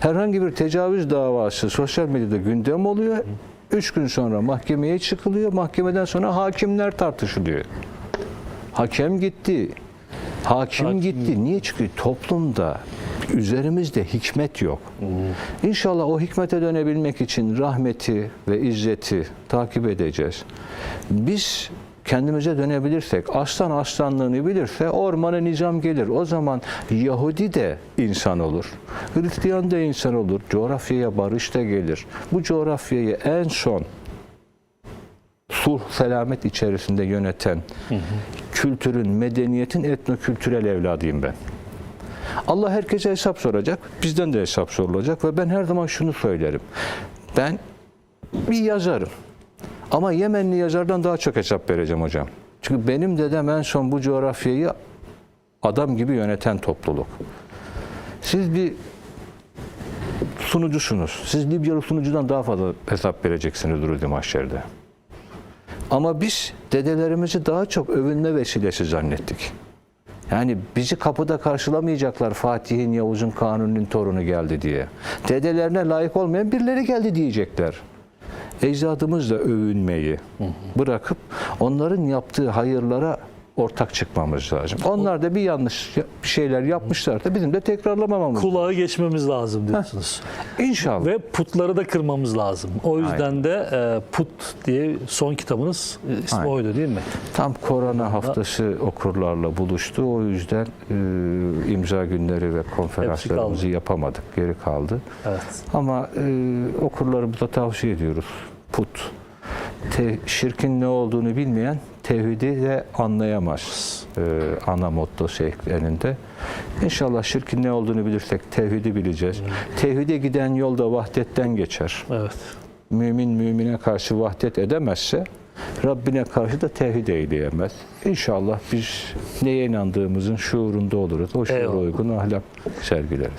Herhangi bir tecavüz davası sosyal medyada gündem oluyor. Üç gün sonra mahkemeye çıkılıyor. Mahkemeden sonra hakimler tartışılıyor. Hakem gitti. Hakim, Hakim gitti. Niye çıkıyor? Toplumda üzerimizde hikmet yok. İnşallah o hikmete dönebilmek için rahmeti ve izzeti takip edeceğiz. Biz kendimize dönebilirsek, aslan aslanlığını bilirse ormana nizam gelir. O zaman Yahudi de insan olur. Hristiyan da insan olur. Coğrafyaya barış da gelir. Bu coğrafyayı en son sulh, selamet içerisinde yöneten kültürün, medeniyetin etnokültürel evladıyım ben. Allah herkese hesap soracak, bizden de hesap sorulacak ve ben her zaman şunu söylerim. Ben bir yazarım. Ama Yemenli yazardan daha çok hesap vereceğim hocam. Çünkü benim dedem en son bu coğrafyayı adam gibi yöneten topluluk. Siz bir sunucusunuz. Siz Libyalı sunucudan daha fazla hesap vereceksiniz Rudi Mahşer'de. Ama biz dedelerimizi daha çok övünme vesilesi zannettik. Yani bizi kapıda karşılamayacaklar Fatih'in, Yavuz'un, Kanuni'nin torunu geldi diye. Dedelerine layık olmayan birileri geldi diyecekler. Ecdadımızla övünmeyi bırakıp onların yaptığı hayırlara ortak çıkmamız lazım. Onlar da bir yanlış şeyler yapmışlar da bizim de tekrarlamamamız. Kulağı geçmemiz lazım diyorsunuz. İnşallah. Ve putları da kırmamız lazım. O yüzden de e, Put diye son kitabınız e, ismi Aynen. oydu değil mi? Tam korona haftası okurlarla buluştu. O yüzden e, imza günleri ve konferanslarımızı yapamadık. Geri kaldı. Evet. Ama e, okurlarımıza tavsiye ediyoruz. Put. Te, şirkin ne olduğunu bilmeyen tevhidi de anlayamaz. E, ana mottosu ekleninde. İnşallah şirkin ne olduğunu bilirsek tevhidi bileceğiz. Tevhide giden yolda vahdetten geçer Evet. mümin mümine karşı vahdet edemezse Rabbine karşı da tevhid eyleyemez. İnşallah biz neye inandığımızın şuurunda oluruz. O şuura Eyvallah. uygun ahlak sergileriz.